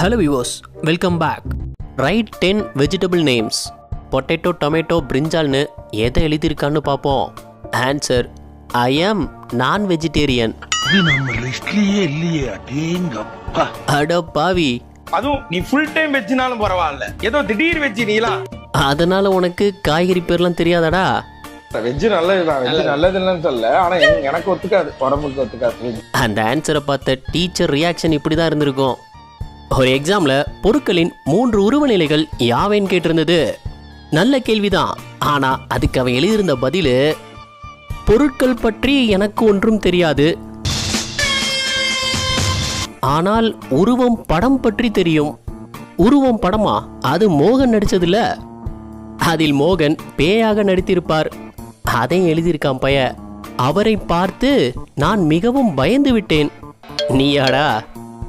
Hello viewers welcome back right ten vegetable names potato tomato பிரிஞ்சால்னு எதை எழுதியிருக்கான்னு பார்ப்போம். Answer ஐ ஆம் நான் வெஜிடேரியன் அட பாவி. அதுவும் நீ ஃபுல் டைம் வெஜ்ஜினாலும் பரவாயில்ல. ஏதோ திடீர் வெஜ்ஜி நீலாம் அதனால உனக்கு காய்கறி பேர்லாம் தெரியாதாடா? வெஜ்ஜு நல்லதுதான் வெஜ்ஜு நல்லது இல்லைன்னு சொல்ல ஆனா எனக்கு ஒத்துக்காது. உடம்புக்கு ஒத்துக்காது. அந்த ஆன்சரை பார்த்த டீச்சர் ரியாக்ஷன் இப்படி தான் இருந்திருக்கும். ஒரு எக்ஸாமில் பொருட்களின் மூன்று உருவநிலைகள் யாவேன்னு கேட்டிருந்தது. நல்ல கேள்விதான். ஆனால் அதுக்கு அவன் எழுதியிருந்த பதில் பொருட்கள் பற்றி எனக்கு ஒன்றும் தெரியாது. ஆனால் உருவம் படம் பற்றி தெரியும். உருவம் படமா? அது மோகன் நடிச்சதில்ல? அதில் மோகன் பேயாக நடித்திருப்பார். அதையும் எழுதியிருக்கான் பைய அவரை பார்த்து நான் மிகவும் பயந்து விட்டேன். நீயாடா?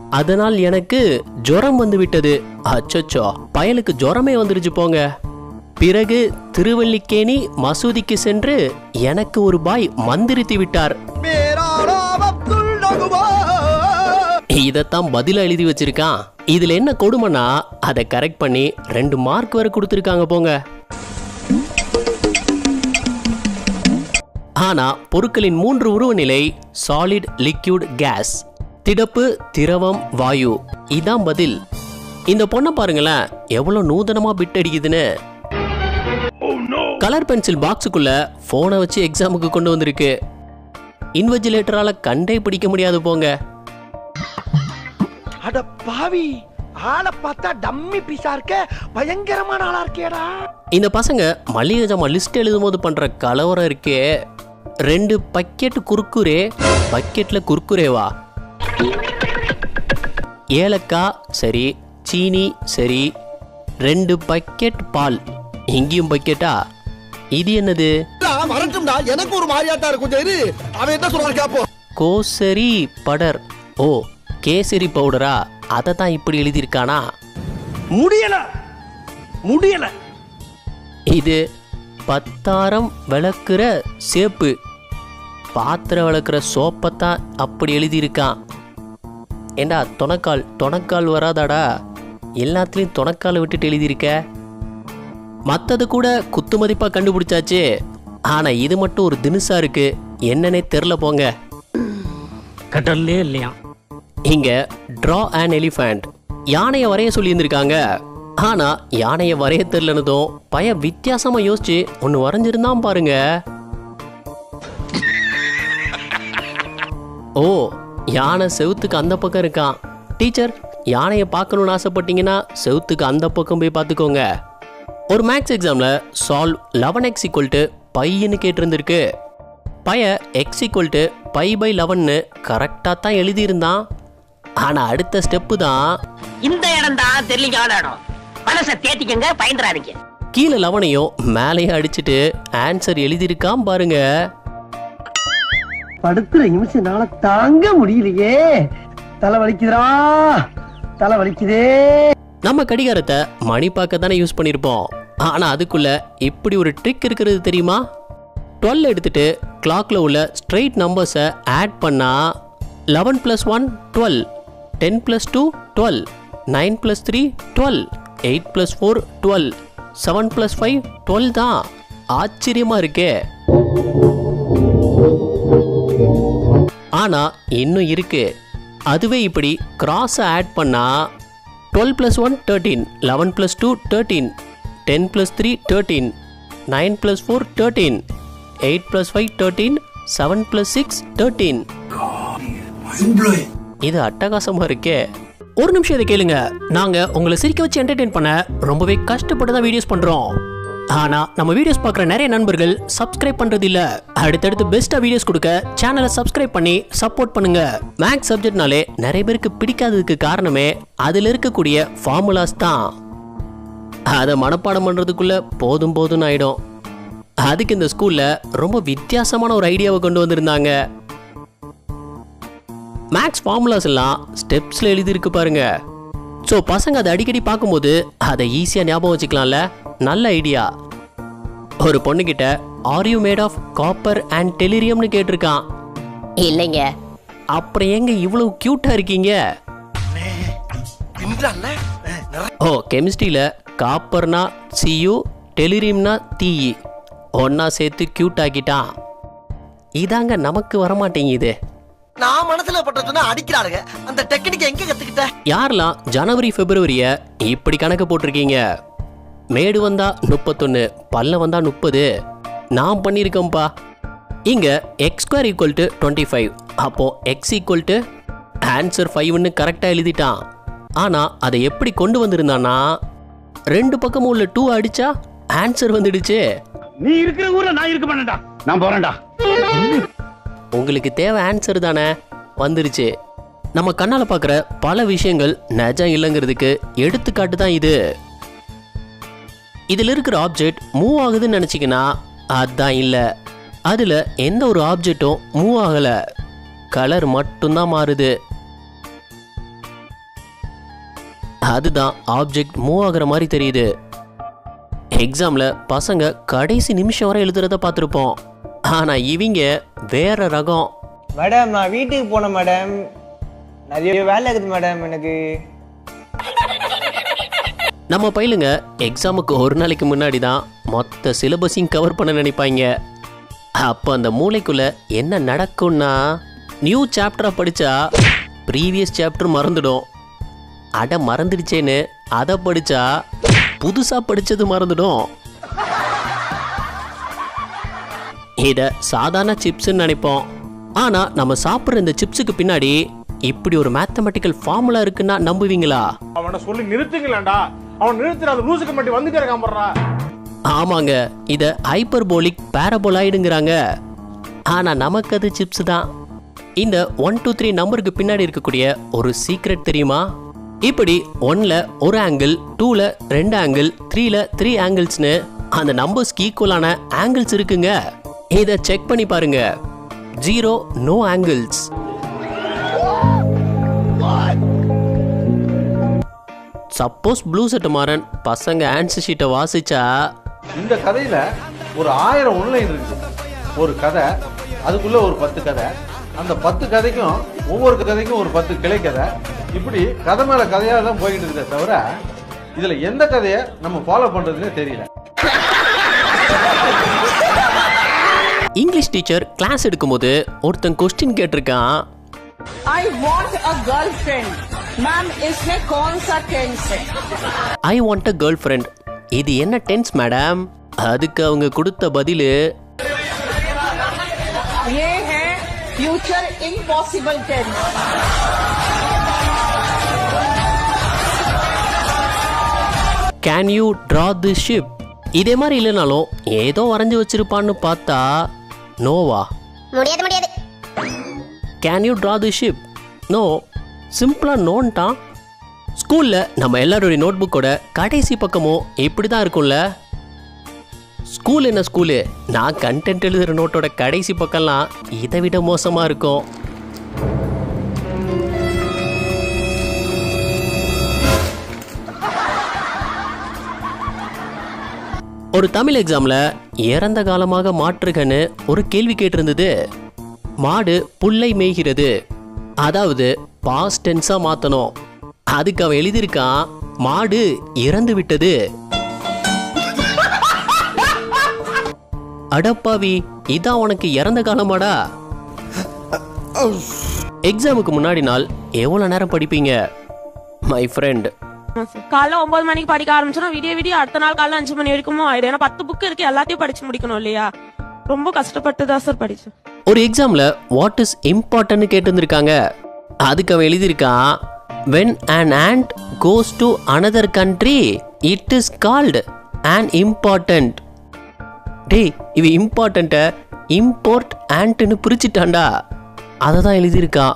அதனால் எனக்கு ஜுரம் வந்து விட்டது அச்சச்சோ பயலுக்கு ஜுரமே வந்துருச்சு போங்க. பிறகு திருவல்லிக்கேணி மசூதிக்கு சென்று எனக்கு ஒரு பாய் மந்திரித்து விட்டார். இதைத்தான் பதிலா எழுதி வச்சிருக்கான். இதுல என்ன கொடுமைனா அதை கரெக்ட் பண்ணி ரெண்டு மார்க் வரை கொடுத்துருக்காங்க போங்க. ஆனா பொருட்களின் மூன்று உருவநிலை சாலிட் லிக்யூட் கேஸ் திடப்பு திரவம் வாயு. இதான் பதில். இந்த பொண்ணை பாருங்களேன் எவ்வளவு நூதனமா பிட் அடிக்குதுன்னு. கலர் பென்சில் பாக்ஸுக்குள்ள போனை வச்சு எக்ஸாமுக்கு கொண்டு வந்திருக்கு. இன்வெஜிலேட்டரால கண்டே பிடிக்க முடியாது போங்க. அட பாவி ஆளை பார்த்தா டம்மி பீஸா இருக்க பயங்கரமான ஆளா இருக்கேடா. இந்த பசங்க மளிகை ஜாமான் லிஸ்ட் எழுதும் போது பண்ற கலவரம் இருக்கே. ரெண்டு பக்கெட் குறுக்குரே பக்கெட்ல குறுக்குரேவா ஏலக்காய் சரி சீனி சரி ரெண்டு பக்கெட் பால். இங்கேயும் பக்கெட்டா? இது என்னது? வரட்டும்டா. எனக்கு ஒரு மாதிரியாத்தா இருக்கும் இரு அவன் என்ன சொல்றான் கேப்போம். கோசரி படர். ஓ கேசரி பவுடரா? அதை தான் இப்படி எழுதியிருக்கானா? முடியல. முடியல. இது பத்தாரம் விளக்குற சேப்பு. பாத்திரம் விளக்குற சோப்பைத்தான் அப்படி எழுதியிருக்கான். ஏண்டா தொணக்கால் தொணக்கால் வராதாடா? எல்லாத்துலேயும் தொணக்காலை விட்டுட்டு எழுதியிருக்க? மற்றது கூட குத்து மதிப்பாக கண்டுபிடிச்சாச்சு. ஆனால் இது மட்டும் ஒரு தினுசா இருக்கு. என்னன்னே தெரில போங்க. கடல்லே இல்லையா இங்க ட்ரா அன் எலிஃபண்ட் யானையை வரைய சொல்லியிருந்திருக்காங்க. ஆனா யானையை வரைய தெரிலனதும் பய வித்தியாசமா யோசிச்சு ஒன்று வரைஞ்சிருந்தான் பாருங்க. ஓ யானை செவுத்துக்கு அந்த பக்கம் இருக்கான் டீச்சர் யானையை பார்க்கணும்னு ஆசைப்பட்டீங்கன்னா செவுத்துக்கு அந்த பக்கம் போய் பார்த்துக்கோங்க. ஒரு மேக்ஸ் எக்ஸாமில் solve eleven x equal to பையன்னு கேட்டிருந்திருக்கு. பைய x equal to pi pi லெவன்னு கரெக்டாக தான் எழுதியிருந்தான். ஆனால் அடுத்த ஸ்டெப்பு தான் இந்த இடம் தான் தெரியலிங்கான இடம். மனசை தேத்திக்கங்க பயந்துறாதீங்க. கீழே லெவனையும் மேலேயும் அடிச்சுட்டு ஆன்சர் எழுதியிருக்கான் பாருங்க. படுத்துற நிமிஷம்னால தாங்க முடியலையே. தலை வலிக்குதுரா தலை வலிக்குதே நம்ம கடிகாரத்தை மணி பார்க்க தானே யூஸ் பண்ணியிருப்போம் ஆனால் அதுக்குள்ள இப்படி ஒரு ட்ரிக் இருக்கிறது தெரியுமா? டுவெல் எடுத்துட்டு கிளாக்ல உள்ள ஸ்ட்ரெயிட் நம்பர்ஸை ஆட் பண்ணா eleven plus one twelve ten plus two twelve nine plus three twelve eight plus four twelve seven plus five twelve தான். ஆச்சரியமாக இருக்கே. ஆனால் இன்னும் இருக்கு. அதுவே இப்படி கிராஸை ஆட் பண்ணா twelve plus one thirteen eleven plus two thirteen ten plus three thirteen nine plus four thirteen eight plus five thirteen seven plus six thirteen இது அட்டகாசமாக இருக்கே. ஒரு நிமிஷம் இதை கேளுங்க. நாங்கள் உங்களை சிரிக்க வச்சு என்டர்டெயின் பண்ண ரொம்பவே கஷ்டப்பட்டு தான் வீடியோஸ் பண்ணுறோம் ஆனா நம்ம வீடியோஸ் பார்க்குற நிறைய நண்பர்கள் சப்ஸ்கிரைப் பண்றது இல்ல அடுத்தடுத்து பெஸ்ட்டாக வீடியோஸ் கொடுக்க சேனலை சப்ஸ்கிரைப் பண்ணி சப்போர்ட் பண்ணுங்க. மேக்ஸ் சப்ஜெக்ட்னாலே நிறைய பேருக்கு பிடிக்காததுக்கு காரணமே அதில் இருக்கக்கூடிய ஃபார்முலாஸ் தான். அதை மனப்பாடம் பண்ணுறதுக்குள்ளே போதும் போதும்னு ஆயிடும். அதுக்கு இந்த ஸ்கூல்ல ரொம்ப வித்தியாசமான ஒரு ஐடியாவை கொண்டு வந்திருந்தாங்க. மேக்ஸ் ஃபார்முலாஸ் எல்லாம் ஸ்டெப்ஸில் எழுதியிருக்கு பாருங்க. ஸோ பசங்க அதை அடிக்கடி பார்க்கும்போது அதை ஈஸியாக ஞாபகம் வச்சுக்கலாம்ல? நல்ல ஐடியா ஒரு பொண்ணுகிட்ட are you made of copper and டெலிரியம்னு கேட்டிருக்கான். இல்லைங்க. அப்புறம் எங்க இவ்வளவு க்யூட்டாக இருக்கீங்க? ஓ கெமிஸ்ட்ரியில் காப்பர்னா சியு டெலிரிம்னா தீயி ஒன்றா சேர்த்து க்யூட் ஆக்கிட்டான் இதாங்க நமக்கு வரமாட்டேங்குது. நான் மனசுல பட்டதுன்னா அடிக்கிறாளுங்க. அந்த டெக்னிக் எங்க கத்துக்கிட்ட? யாரெல்லாம் ஜனவரி பிப்ரவரியை இப்படி கணக்கு போட்டிருக்கீங்க? மேடு வந்தா முப்பத்தொன்று பல்ல வந்தா முப்பது. நான் பண்ணியிருக்கேன்ப்பா. இங்கே x square equal to twenty five அப்போது எக்ஸ் ஈக்குவல் டு ஆன்சர் ஃபைவ்னு கரெக்டாக எழுதிட்டான். ஆனால் அதை எப்படி கொண்டு வந்திருந்தானா ரெண்டு பக்கமும் உள்ள டூ அடிச்சா ஆன்சர் வந்துடுச்சு. நீ இருக்கிற ஊர்ல நான் இருக்க மாட்டேன்டா. நான் போறேன்டா. உங்களுக்கு தேவை ஆன்சர் தானே? வந்துருச்சு. நம்ம கண்ணால் பார்க்குற பல விஷயங்கள் நஜம் இல்லைங்கிறதுக்கு எடுத்துக்காட்டு தான் இது. இதில் இருக்கிற ஆப்ஜெக்ட் மூவ் ஆகுதுன்னு நினச்சிங்கன்னா அதுதான் இல்லை. அதில் எந்த ஒரு ஆப்ஜெக்ட்டும் மூவ் ஆகலை. கலர் மட்டும்தான் மாறுது. அதுதான் ஆப்ஜெக்ட் மூவ் ஆகுற மாதிரி தெரியுது. எக்ஸாமில் பசங்க கடைசி நிமிஷம் வரை எழுதுறத பார்த்துருப்போம். ஆனால் இவங்க வேற ரகம். மேடம் நான் வீட்டுக்கு போனேன் மேடம். நிறைய வேலை இருக்குது மேடம் எனக்கு. நம்ம பயிலுங்க எக்ஸாமுக்கு ஒரு நாளைக்கு முன்னாடி தான் மொத்த சிலபஸையும் கவர் பண்ண நினைப்பாங்க. அப்போ அந்த மூளைக்குள்ள என்ன நடக்கும்னா நியூ சாப்டராக படித்தா ப்ரீவியஸ் சாப்டர் மறந்துடும். அட மறந்துடுச்சேன்னு அதை படித்தா புதுசாக படித்தது மறந்துடும். இதை சாதாரண சிப்ஸ்ன்னு நினைப்போம். ஆனால் நம்ம சாப்பிட்ற இந்த சிப்ஸுக்கு பின்னாடி இப்படி ஒரு மேத்தமெட்டிக்கல் ஃபார்முலா இருக்குன்னா நம்புவீங்களா? அவனை சொல்லி நிறுத்துங்களேன்டா. அவன் நிறுத்துற அந்த லூசுக்கு மட்டும் வந்து கிடக்காம ஆமாங்க இதை ஹைப்பர்போலிக் பேரபோலாய்டுங்கிறாங்க ஆனால் நமக்கு அது சிப்ஸ் தான். இந்த ஒன் டூ த்ரீ நம்பருக்கு பின்னாடி இருக்கக்கூடிய ஒரு சீக்ரெட் தெரியுமா? இப்படி ஒன்ல ஒரு ஆங்கிள் டூல ரெண்டு ஆங்கிள் த்ரீல த்ரீ ஆங்கிள்ஸ்னு அந்த நம்பர்ஸ்க்கு ஈக்குவலான ஆங்கிள்ஸ் இருக்குங்க. இதை செக் பண்ணி பாருங்க. Zero no angles suppose blue set Maran பசங்க ஆன்சர் ஷீட்டை வாசிச்சா? இந்த கதையில ஒரு ஆயிரம் ஒன்லைன் இருக்குது ஒரு கதை அதுக்குள்ள ஒரு பத்து கதை. அந்த பத்து கதைக்கும் ஒவ்வொரு கதைக்கும் ஒரு பத்து கிளை கதை. இப்படி கதை மேல கதையாக தான் போய்கிட்டு இருக்கே தவிர இதுல எந்த கதையை நம்ம ஃபாலோ பண்றதுன்னே தெரியல. இங்கிலீஷ் டீச்சர் கிளாஸ் எடுக்கும்போது ஒருத்தன் கொஸ்டின் கேட்டிருக்கான் I want a girlfriend. Ma'am इसमें कौन सा टेंस है I want a girlfriend இது என்ன டென்ஸ் மேடம் அதுக்கு அவங்க கொடுத்த பதிலு ये है future impossible tense can you draw the ship இதே மாதிரி இல்லைனாலும் ஏதோ வரைஞ்சி வச்சிருப்பான்னு பார்த்தா நோவா? முடியாது முடியாது. Can you draw the ship no சிம்பிளாக நோன்ட்டான் ஸ்கூலில் நம்ம எல்லாருடைய நோட்புக்கோட கடைசி பக்கமும் இப்படி தான் இருக்கும்ல? ஸ்கூல் என்ன ஸ்கூலு நான் கண்டென்ட் எழுதுகிற நோட்டோட கடைசி பக்கம்லாம் இதை விட மோசமாக இருக்கும். ஒரு தமிழ் எக்ஸாமில் இறந்த காலமாக மாற்றுகன்னு ஒரு கேள்வி கேட்டிருந்தது. மாடு புல்லை மேய்கிறது. அதாவது பாஸ்ட் டென்ஸாக மாற்றணும் அதுக்கு அவன் எழுதியிருக்கான் மாடு இறந்து விட்டது. அடப்பாவி இதான் உனக்கு இறந்த காலமாடா? எக்ஸாமுக்கு முன்னாடி நாள் எவ்வளோ நேரம் படிப்பீங்க? மை ஃப்ரெண்ட் காலைல ஒன்பது மணிக்கு படிக்க ஆரம்பிச்சோம் விடிய விடிய அடுத்த நாள் காலைல அஞ்சு மணி வரைக்கும் ஆயிடும். ஏன்னா பத்து புக் இருக்கு எல்லாத்தையும் படிச்சு முடிக்கணும் இல்லையா? ரொம்ப கஷ்டப்பட்டு தான் சார் படிச்சேன். ஒரு எக்ஸாம்ல வாட் இஸ் இம்பார்ட்டன்ட் கேட்டிருந்திருக்காங்க. அதுக்கு அவன் எழுதியிருக்கான் when an ant goes to another country it is called an important டேய் இவன் இம்பார்ட்டண்ட்டை இம்போர்ட் ஆண்ட்னு பிரிச்சுட்டான்டா. அதை தான் எழுதியிருக்கான்.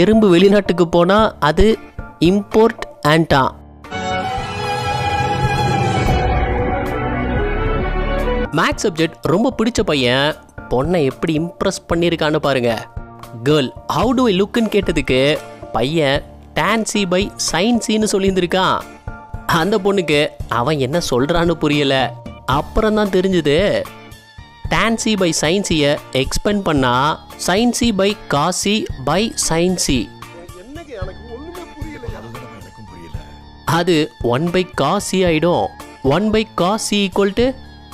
எறும்பு வெளிநாட்டுக்கு போனால் அது இம்போர்ட் ஆண்டான் மேக்ஸ் சப்ஜெக்ட் ரொம்ப பிடிச்ச பையன். பொண்ணை எப்படி இம்ப்ரெஸ் பண்ணியிருக்கான்னு பாருங்க. கேர்ள் ஹவு டு ஐ லுக்குன்னு கேட்டதுக்கு பையன் டான்சி பை சைன்சின்னு சொல்லியிருந்திருக்கான். அந்த பொண்ணுக்கு அவன் என்ன சொல்றான்னு புரியல. அப்புறம் தான் தெரிஞ்சுது. டான்சி பை சைன்சியை எக்ஸ்பெண்ட் பண்ணா sin c by cos c by sin c அது ஒன் பை காஸ் சி ஆயிடும். One by cos c equal to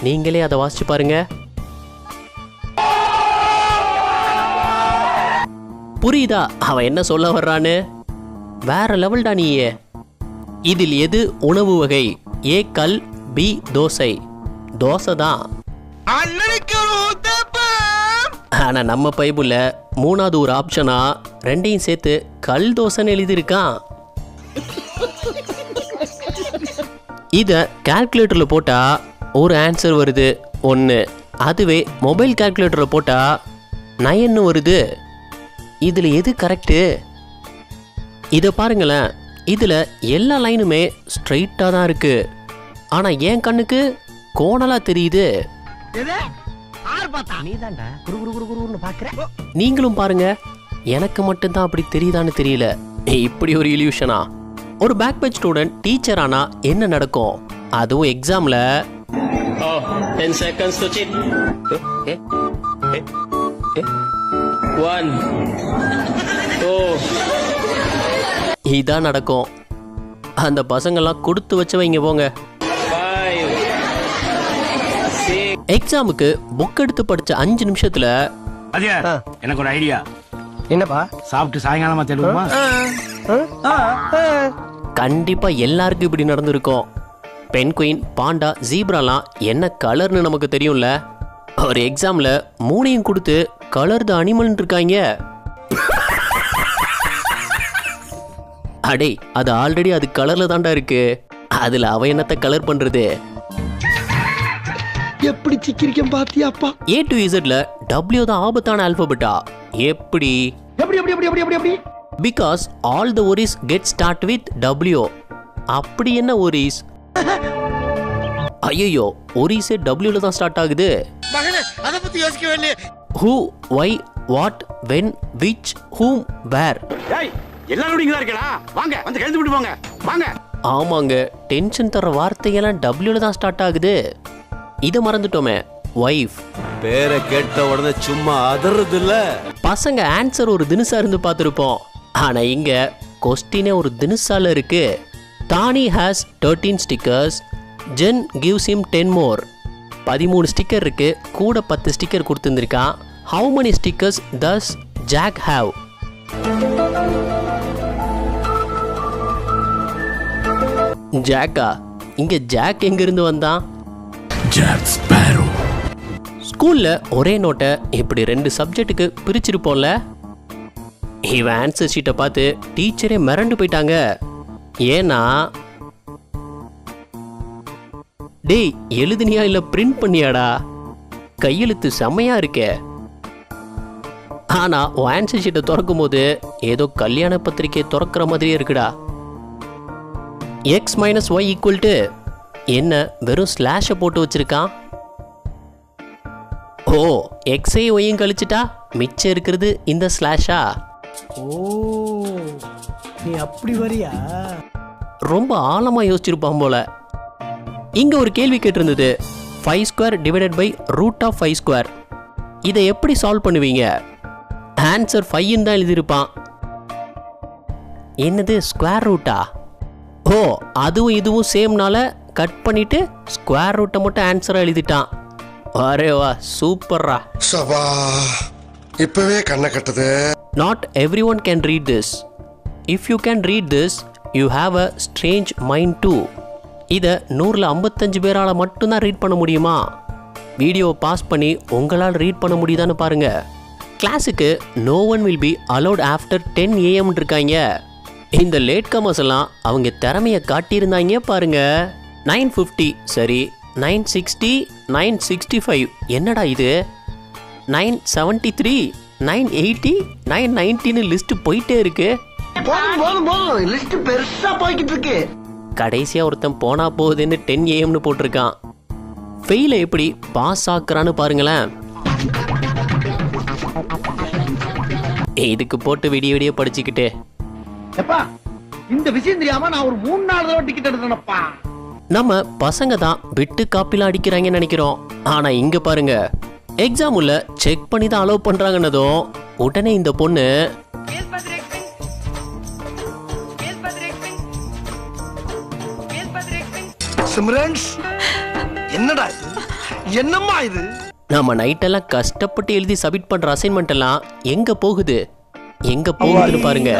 நீங்களே அதை வாசிச்சு பாருங்க. புரியுதா? அவன் என்ன சொல்ல வர்றான்னு? வேற லெவல்டா நீயே. இதில் எது உணவு வகை? ஏ கல் பி தோசை. தோசை தான். ஆனா நம்ம பைபிள்ல மூணாவது ஒரு ஆப்ஷனா ரெண்டையும் சேர்த்து கல் தோசைன்னு எழுதியிருக்கான். இதை கால்குலேட்டரில் போட்டால் ஒரு ஆன்சர் வருது ஒன்று அதுவே மொபைல் கால்குலேட்டரில் போட்டால் நயன்னு வருது. இதில் எது கரெக்டு இதை பாருங்களேன். இதில் எல்லா லைனுமே ஸ்ட்ரைட்டாக தான் இருக்கு. ஆனால் என் கண்ணுக்கு கோணலாக தெரியுது. நீங்களும் பாருங்க. எனக்கு மட்டும்தான் அப்படி தெரியுதான்னு தெரியல. இப்படி ஒரு இல்யூஷனா ஒரு பேக் பெஞ்ச் ஸ்டூடெண்ட் டீச்சர் ஆனா என்ன நடக்கும்? அதுவும் எக்ஸாம்ல ten seconds to sit one two இதான் நடக்கும். அந்த பசங்கெல்லாம் கொடுத்து வச்சவங்க போங்க. எக்ஸாமுக்கு புக் எடுத்து படிச்ச அஞ்சு நிமிஷத்துல எனக்கு ஒரு ஐடியா என்னப்பா? சாப்பிட்டு சாயங்காலமா தெலுங்குமா கண்டிப்பா எல்லாருக்கும் இப்படி நடந்திருக்கும். பென் குயின் பாண்டா ஜீப்ராலாம் என்ன கலர்னு நமக்கு தெரியும்ல? ஒரு எக்ஸாம்ல மூணையும் கொடுத்து கலர் த அனிமல் இருக்காங்க. அடே அது ஆல்ரெடி அது கலர்ல தான்டா இருக்கு. அதுல அவ என்னத்த கலர் பண்றது? எப்படி சிக்கிரிக்கம் பாத்தியாப்பா ஏ டு இசட்ல டபிள்யூ தான் ஆபத்தான ஆல்பபெட்டா எப்படி? எப்படி எப்படி எப்படி எப்படி எப்படி because all the worries get started with W அப்படி என்ன ஒரிஸ் ஐயோ ஒரிஸே டபிள்யூல தான் ஸ்டார்ட் ஆகுது. அத பத்தி யோசிக்க வேண்டிய who why what when which whom where ஏய் எல்லாரும் இங்க தான் இருக்கடா? வாங்க வந்து கழுத்து விட்டு போங்க. வாங்க. ஆமாங்க டென்ஷன் தர வார்த்தையெல்லாம் டபிள்யூல தான் ஸ்டார்ட் ஆகுது. இதை மறந்துட்டோமே ஒய்ஃப் பேரை கேட்ட உடனே சும்மா அதறது இல்ல பசங்க ஆன்சர் ஒரு தினுசா இருந்து பார்த்துருப்போம். ஆனா இங்க கொஸ்டினே ஒரு தினுசால இருக்கு. Danny has thirteen stickers Jen gives him ten more பதிமூணு ஸ்டிக்கர் இருக்கு. கூட பத்து sticker கொடுத்துருந்துருக்கான். How many stickers does Jack have ஜாக்கா இங்க ஜாக் எங்கிருந்து வந்தான்? ஜாக் ஸ்பேரோ ஸ்கூல்ல ஒரே நோட்டை இப்படி ரெண்டு சப்ஜெக்ட்டுக்கு பிரிச்சிருப்போம்ல? இவன் ஆன்சர் ஷீட்டை பார்த்து டீச்சரே மிரண்டு போயிட்டாங்க. ஏன்னா டேய் எழுதுனியா இல்லை பிரிண்ட் பண்ணியாடா? கையெழுத்து செம்மையா இருக்கே. ஆனால் உன் ஆன்சர் ஷீட்டை திறக்கும் போது ஏதோ கல்யாண பத்திரிக்கை திறக்கிற மாதிரியே இருக்குடா. X minus y equal to என்ன வெறும் ஸ்லாஷை போட்டு வச்சிருக்கான்? ஓ எக்ஸை ஒய்யும் கழிச்சிட்டா? மிச்சம் இருக்கிறது இந்த ஸ்லாஷா ஓ. நீ அப்படி வரியா? ரொம்ப ஆழமா யோசிச்சிருப்பான் போல. இங்க ஒரு கேள்வி கேட்டிருந்தது. Five square divided by root of five square இதை எப்படி சால்வ் பண்ணுவீங்க? ஆன்சர் ஃபைவ்னு தான் எழுதியிருப்பான். என்னது ஸ்கொயர் ரூட்டா ஓ அதுவும் இதுவும் சேம்னால கட் பண்ணிட்டு ஸ்கொயர் ரூட்டை மட்டும் ஆன்சராக எழுதிட்டான். அரே வா சூப்பர்ரா சபா இப்பவே கண்ணை கட்டுது. Not everyone can read this if you can read this you have a strange mind too இதை நூறில் ஐம்பத்தஞ்சு பேரால் மட்டும்தான் ரீட் பண்ண முடியுமா? வீடியோவை பாஸ் பண்ணி உங்களால் ரீட் பண்ண முடியுதான்னு பாருங்கள் கிளாஸுக்கு no one will be allowed after ten AM இருக்காங்க. இந்த லேட் கமர்ஸ் எல்லாம் அவங்க திறமையை காட்டியிருந்தாங்க பாருங்க. நைன் ஃபிஃப்டி சரி nine sixty nine sixty five என்னடா இது? Nine seventy three nine eighty nine நைன்ட்டின்னு list போயிட்டே இருக்குது போதும் போதும் போதும். லிஸ்ட் பெருசா போய்கிட்டு இருக்கு கடைசியாக ஒருத்தன் போனா போகுதுன்னு டென் ஏஎம்னு போட்டிருக்கான். ஃபெயிலை எப்படி பாஸ் ஆக்குறான்னு பாருங்களேன். இதுக்கு போட்டு விடிய விடிய படிச்சுக்கிட்டு. எப்பா இந்த விஷயம் தெரியாம நான் ஒரு மூணு நாலு தடவை டிக்கெட் எடுத்தேனப்பா நம்ம பசங்க தான் விட்டு காப்பிலாம் அடிக்கிறாங்கன்னு நினைக்கிறோம். ஆனா இங்க பாருங்க. எக்ஸாம் உள்ள செக் பண்ணி தான் அலோவ் பண்றாங்கன்னதும் உடனே இந்த பொண்ணு சிம்ரன்ஸ். என்னடா இது? என்னம்மா இது? நம்ம நைட்டெல்லாம் கஷ்டப்பட்டு எழுதி சப்மிட் பண்ற அசைன்மெண்ட் எல்லாம் எங்க போகுது? எங்க போகுதுன்னு பாருங்க.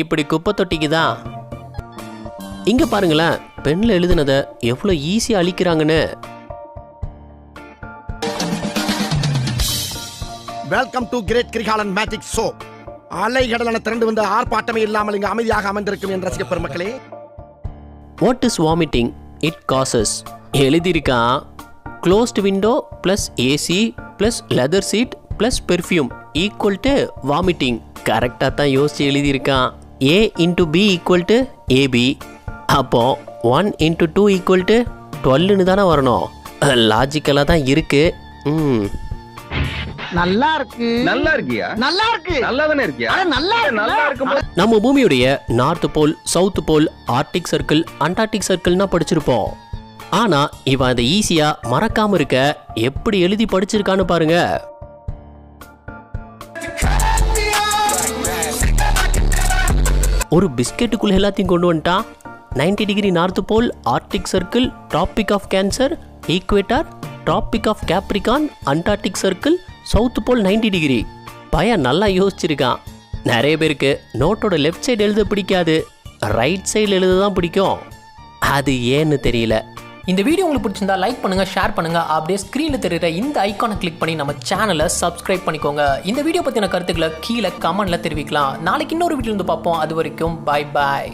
இப்படி குப்பை தொட்டிக்கு தான் இங்க பாருங்களேன் பெண்ல எழுதுனதை எவ்வளவு ஈஸியா அழிக்கிறாங்கன்னு. Welcome to great Kirikalan magic show அலைகடலான திரண்டு வந்து ஆர்ப்பாட்டமே இல்லாமல் இங்கு அமைதியாக அமர்ந்திருக்கும் என் ரசிக பெருமக்களே. What is vomiting it causes எழுதியிருக்கான் closed window plus AC plus leather seat plus perfume equal to vomiting கரெக்டாக தான் யோசித்து எழுதியிருக்கான் A into B equal to AB அப்போது one into two equal to டுவெல்னு தானே வரணும். லாஜிக்கலாக தான் இருக்குது ம். நல்லா இருக்கு நல்லா இருக்கியா நல்லா இருக்கு நல்லா தானே இருக்கியா? அட, நல்லா இருக்கு. நல்லா இருக்கும்போது நம்ம பூமியுடைய north pole south pole arctic circle antarctic சர்க்கிள்னா படிச்சிருப்போம். ஆனா இவன் அதை ஈஸியா மறக்காம இருக்க எப்படி எழுதி படிச்சிருக்கான்னு பாருங்க. ஒரு பிஸ்கெட்டுக்குள்ள எல்லாத்தையும் கொண்டு வந்துட்டான். 90 degree north pole arctic circle tropic of cancer equator tropic of capricorn antarctic circle south pole 90 degree. பையன் நல்லா யோசிச்சிருக்கான். நிறைய பேருக்கு நோட்டோட லெஃப்ட் சைடு எழுத பிடிக்காது. ரைட் சைடு எழுத தான் பிடிக்கும். அது ஏன்னு தெரியல. இந்த வீடியோ உங்களுக்கு பிடிச்சிருந்தா லைக் பண்ணுங்க ஷேர் பண்ணுங்க. அப்படியே ஸ்க்ரீனில் தெரியுற இந்த ஐக்கானை கிளிக் பண்ணி நம்ம சேனலை சப்ஸ்கிரைப் பண்ணிக்கோங்க. இந்த வீடியோ பற்றின கருத்துக்களை கீழே கமெண்ட்ல தெரிவிக்கலாம். நாளைக்கு இன்னொரு வீடியோ இருந்து பார்ப்போம். அது வரைக்கும் பாய் பாய்